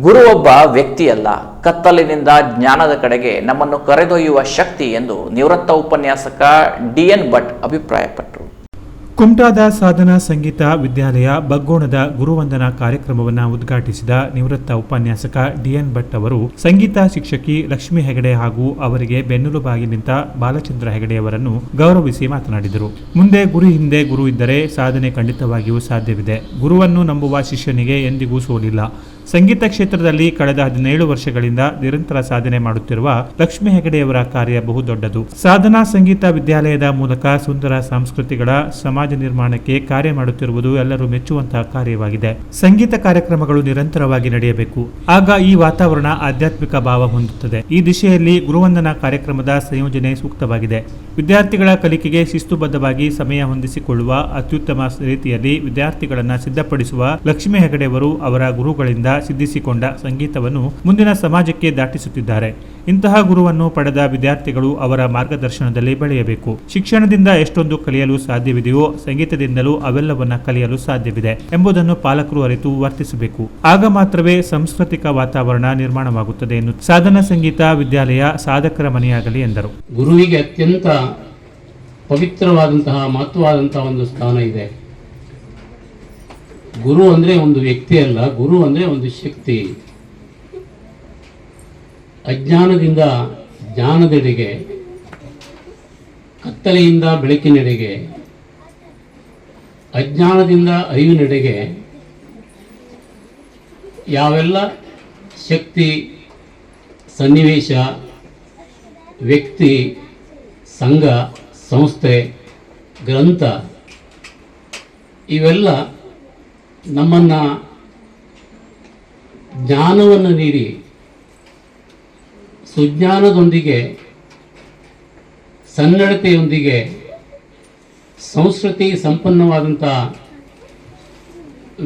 ಗುರು ಒಬ್ಬ ವ್ಯಕ್ತಿಯಲ್ಲ, ಕತ್ತಲಿನಿಂದ ಜ್ಞಾನದ ಕಡೆಗೆ ನಮ್ಮನ್ನು ಕರೆದೊಯ್ಯುವ ಶಕ್ತಿ ಎಂದು ನಿವೃತ್ತ ಉಪನ್ಯಾಸಕ ಡಿ ಎನ್ ಭಟ್ ಅಭಿಪ್ರಾಯಪಟ್ಟರು. ಕುಮಟಾದ ಸಾಧನಾ ಸಂಗೀತ ವಿದ್ಯಾಲಯ ಬಗ್ಗೋಣದ ಗುರುವಂದನಾ ಕಾರ್ಯಕ್ರಮವನ್ನು ಉದ್ಘಾಟಿಸಿದ ನಿವೃತ್ತ ಉಪನ್ಯಾಸಕ ಡಿಎನ್ ಭಟ್ ಅವರು ಸಂಗೀತ ಶಿಕ್ಷಕಿ ಲಕ್ಷ್ಮಿ ಹೆಗಡೆ ಹಾಗೂ ಅವರಿಗೆ ಬೆನ್ನೆಲುಬಾಗಿ ನಿಂತ ಬಾಲಚಂದ್ರ ಹೆಗಡೆಯವರನ್ನು ಗೌರವಿಸಿ ಮಾತನಾಡಿದರು. ಮುಂದೆ ಗುರು ಹಿಂದೆ ಗುರು ಇದ್ದರೆ ಸಾಧನೆ ಖಂಡಿತವಾಗಿಯೂ ಸಾಧ್ಯವಿದೆ. ಗುರುವನ್ನು ನಂಬುವ ಶಿಷ್ಯನಿಗೆ ಎಂದಿಗೂ ಸೋಲಿಲ್ಲ. ಸಂಗೀತ ಕ್ಷೇತ್ರದಲ್ಲಿ ಕಳೆದ ಹದಿನೇಳು ವರ್ಷಗಳಿಂದ ನಿರಂತರ ಸಾಧನೆ ಮಾಡುತ್ತಿರುವ ಲಕ್ಷ್ಮಿ ಹೆಗಡೆಯವರ ಕಾರ್ಯ ಬಹುದೊಡ್ಡದು ಸಾಧನಾ ಸಂಗೀತ ವಿದ್ಯಾಲಯದ ಮೂಲಕ ಸುಂದರ ಸಂಸ್ಕೃತಿಗಳ ಸಮಾಜ ನಿರ್ಮಾಣಕ್ಕೆ ಕಾರ್ಯ ಮಾಡುತ್ತಿರುವುದು ಎಲ್ಲರೂ ಮೆಚ್ಚುವಂತಹ ಕಾರ್ಯವಾಗಿದೆ. ಸಂಗೀತ ಕಾರ್ಯಕ್ರಮಗಳು ನಿರಂತರವಾಗಿ ನಡೆಯಬೇಕು. ಆಗ ಈ ವಾತಾವರಣ ಆಧ್ಯಾತ್ಮಿಕ ಭಾವ ಹೊಂದುತ್ತದೆ. ಈ ದಿಶೆಯಲ್ಲಿ ಗುರುವಂದನಾ ಕಾರ್ಯಕ್ರಮದ ಸಂಯೋಜನೆ ಸೂಕ್ತವಾಗಿದೆ. ವಿದ್ಯಾರ್ಥಿಗಳ ಕಲಿಕೆಗೆ ಶಿಸ್ತುಬದ್ಧವಾಗಿ ಸಮಯ ಹೊಂದಿಸಿಕೊಳ್ಳುವ ಅತ್ಯುತ್ತಮ ರೀತಿಯಲ್ಲಿ ವಿದ್ಯಾರ್ಥಿಗಳನ್ನು ಸಿದ್ಧಪಡಿಸುವ ಲಕ್ಷ್ಮೀ ಹೆಗಡೆಯವರು ಅವರ ಗುರುಗಳಿಂದ ಸಿದ್ಧಿಸಿಕೊಂಡ ಸಂಗೀತವನ್ನು ಮುಂದಿನ ಸಮಾಜಕ್ಕೆ ದಾಟಿಸುತ್ತಿದ್ದಾರೆ. ಇಂತಹ ಗುರುವನ್ನು ಪಡೆದ ವಿದ್ಯಾರ್ಥಿಗಳು ಅವರ ಮಾರ್ಗದರ್ಶನದಲ್ಲಿ ಬೆಳೆಯಬೇಕು. ಶಿಕ್ಷಣದಿಂದ ಎಷ್ಟೊಂದು ಕಲಿಯಲು ಸಾಧ್ಯವಿದೆಯೋ ಸಂಗೀತದಿಂದಲೂ ಅವೆಲ್ಲವನ್ನ ಕಲಿಯಲು ಸಾಧ್ಯವಿದೆ ಎಂಬುದನ್ನು ಪಾಲಕರು ಅರಿತು ವರ್ತಿಸಬೇಕು. ಆಗ ಮಾತ್ರವೇ ಸಾಂಸ್ಕೃತಿಕ ವಾತಾವರಣ ನಿರ್ಮಾಣವಾಗುತ್ತದೆ ಎಂದು ಸಾಧನ ಸಂಗೀತ ವಿದ್ಯಾಲಯ ಸಾಧಕರ ಮನೆಯಾಗಲಿ ಎಂದರು. ಗುರುವಿಗೆ ಅತ್ಯಂತ ಪವಿತ್ರವಾದಂತಹ, ಮಹತ್ವವಾದಂತಹ ಒಂದು ಸ್ಥಾನ ಇದೆ. ಗುರು ಅಂದರೆ ಒಂದು ವ್ಯಕ್ತಿ ಅಲ್ಲ, ಗುರು ಅಂದರೆ ಒಂದು ಶಕ್ತಿ. ಅಜ್ಞಾನದಿಂದ ಜ್ಞಾನದೆಡೆಗೆ, ಕತ್ತಲೆಯಿಂದ ಬೆಳಕಿನೆಡೆಗೆ ಅಜ್ಞಾನದಿಂದ ಅರಿವಿನೆಡೆಗೆ ಯಾವೆಲ್ಲ ಶಕ್ತಿ, ಸನ್ನಿವೇಶ, ವ್ಯಕ್ತಿ, ಸಂಘ, ಸಂಸ್ಥೆ, ಗ್ರಂಥ, ಇವೆಲ್ಲ ನಮ್ಮನ್ನು ಜ್ಞಾನವನ್ನು ನೀಡಿ ಸುಜ್ಞಾನದೊಂದಿಗೆ ಸನ್ನಡತೆಯೊಂದಿಗೆ ಸಂಸ್ಕೃತಿ ಸಂಪನ್ನವಾದಂಥ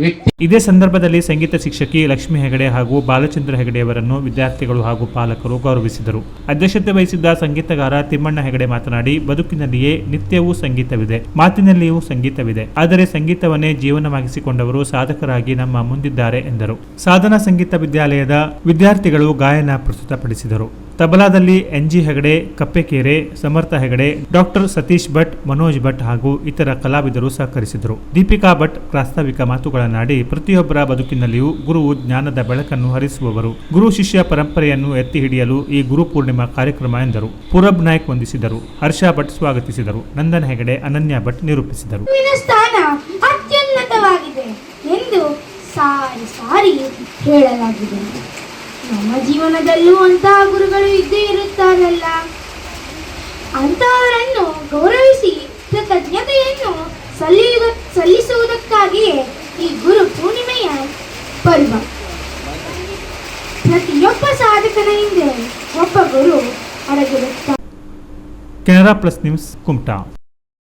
ವ್ಯಕ್ತಿ. ಇದೇ ಸಂದರ್ಭದಲ್ಲಿ ಸಂಗೀತ ಶಿಕ್ಷಕಿ ಲಕ್ಷ್ಮಿ ಹೆಗಡೆ ಹಾಗೂ ಬಾಲಚಂದ್ರ ಹೆಗಡೆಯವರನ್ನು ವಿದ್ಯಾರ್ಥಿಗಳು ಹಾಗೂ ಪಾಲಕರು ಗೌರವಿಸಿದರು. ಅಧ್ಯಕ್ಷತೆ ವಹಿಸಿದ್ದ ಸಂಗೀತಗಾರ ತಿಮ್ಮಣ್ಣ ಹೆಗಡೆ ಮಾತನಾಡಿ, ಬದುಕಿನಲ್ಲಿಯೇ ನಿತ್ಯವೂ ಸಂಗೀತವಿದೆ, ಮಾತಿನಲ್ಲಿಯೂ ಸಂಗೀತವಿದೆ. ಆದರೆ ಸಂಗೀತವನ್ನೇ ಜೀವನವಾಗಿಸಿಕೊಂಡವರು ಸಾಧಕರಾಗಿ ನಮ್ಮ ಮುಂದಿದ್ದಾರೆ ಎಂದರು. ಸಾಧನಾ ಸಂಗೀತ ವಿದ್ಯಾಲಯದ ವಿದ್ಯಾರ್ಥಿಗಳು ಗಾಯನ ಪ್ರಸ್ತುತಪಡಿಸಿದರು. ತಬಲಾದಲ್ಲಿ ಎನ್ಜಿ ಹೆಗಡೆ, ಕಪ್ಪೆಕೇರೆ, ಸಮರ್ಥ ಹೆಗಡೆ ಡಾಕ್ಟರ್ ಸತೀಶ್ ಭಟ್, ಮನೋಜ್ ಭಟ್ ಹಾಗೂ ಇತರ ಕಲಾವಿದರು ಸಹಕರಿಸಿದರು. ದೀಪಿಕಾ ಭಟ್, ಪ್ರಾಸ್ತಾವಿಕ ಮಾತುಗಳನ್ನಾಡಿ ಪ್ರತಿಯೊಬ್ಬರ ಬದುಕಿನಲ್ಲಿಯೂ ಗುರುವು ಜ್ಞಾನದ ಬೆಳಕನ್ನು ಹರಿಸುವವರು. ಗುರು ಶಿಷ್ಯ ಪರಂಪರೆಯನ್ನು ಎತ್ತಿ ಹಿಡಿಯಲು ಈ ಗುರು ಪೂರ್ಣಿಮಾ ಕಾರ್ಯಕ್ರಮ ಎಂದರು. ಪುರಬ್ ನಾಯ್ಕ್ ವಂದಿಸಿದರು. ಹರ್ಷ ಭಟ್ ಸ್ವಾಗತಿಸಿದರು. ನಂದನ್ ಹೆಗಡೆ ಅನನ್ಯ ಭಟ್ ನಿರೂಪಿಸಿದರು. ಎಂದು ಸಾರಿ ಸಾರಿ ಹೇಳಲಾಗಿದೆ. ನಮ್ಮ ಜೀವನದಲ್ಲೂ ಅಂತಹ ಗುರುಗಳು ಇದ್ದೇ ಇರುತ್ತಾರಲ್ಲ. ಅಂತಹವರನ್ನು ಗೌರವಿಸಿ ಕೃತಜ್ಞತೆಯನ್ನು ಸಲ್ಲಿಯುವ ಸಲ್ಲಿಸುವುದಕ್ಕಾಗಿಯೇ ಪರ್ವ ಪ್ರತಿಯೊಬ್ಬ ಸಾಧಕನ ಹಿಂದೆ ಒಬ್ಬ ಗುರು ಅಡಗಿರುತ್ತಾರೆ ಕೆನರಾ ಪ್ಲಸ್ ನ್ಯೂಸ್ ಕುಮಟಾ